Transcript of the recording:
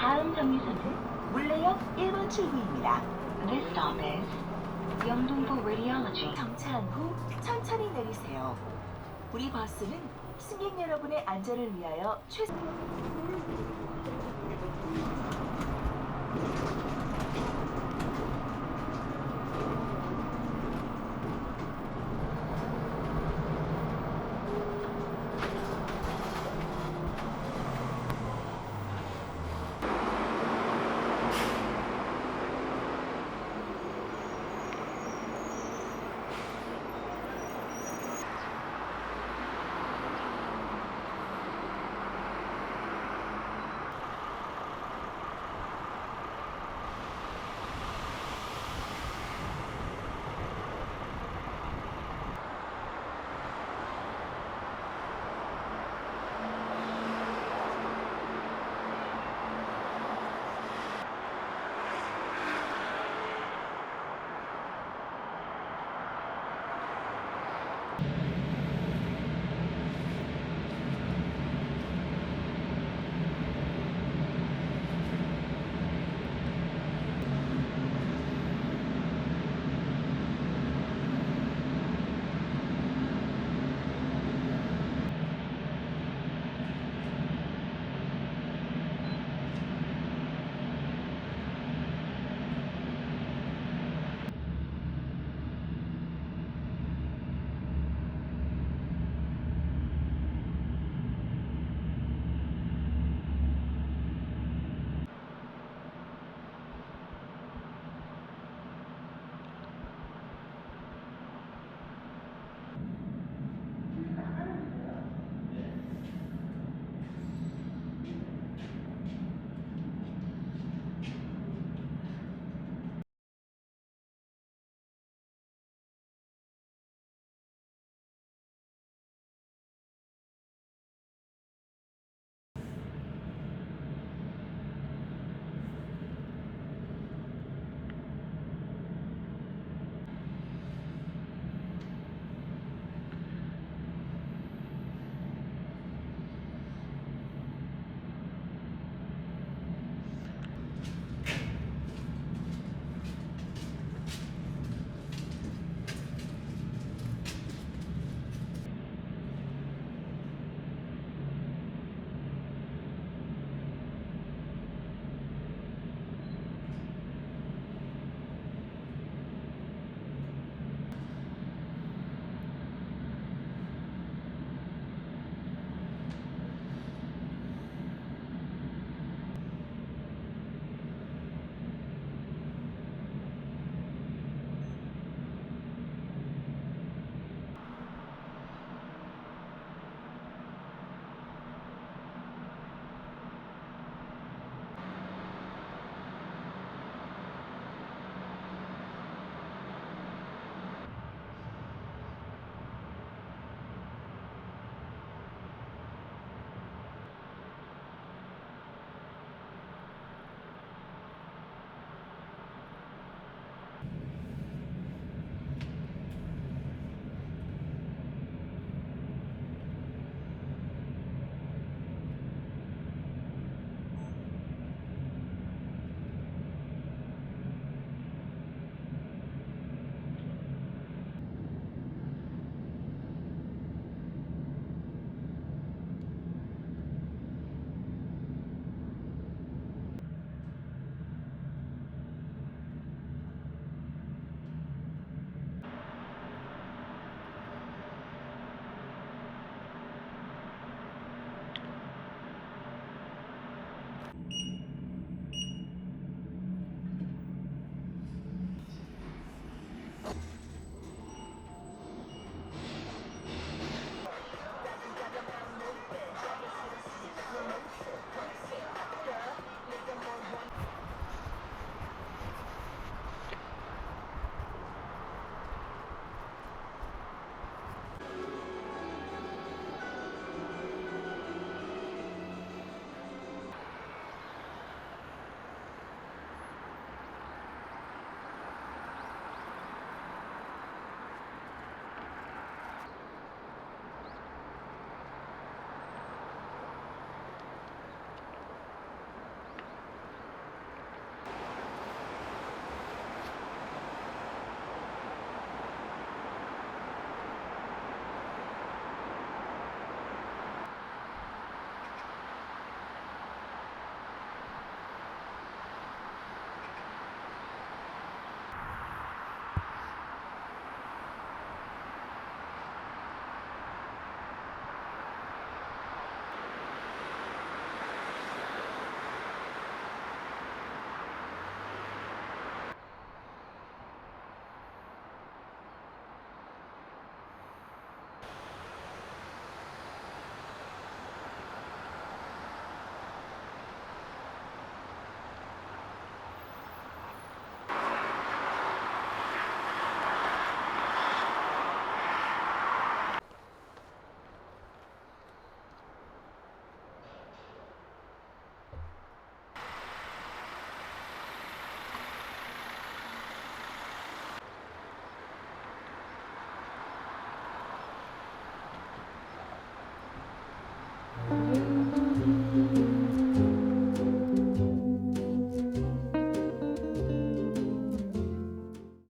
다음 정류선은 물레역 1번 출구입니다. This stop is 영동포 Radiology. 정차한 후 천천히 내리세요. 우리 버스는 승객 여러분의 안전을 위하여 최소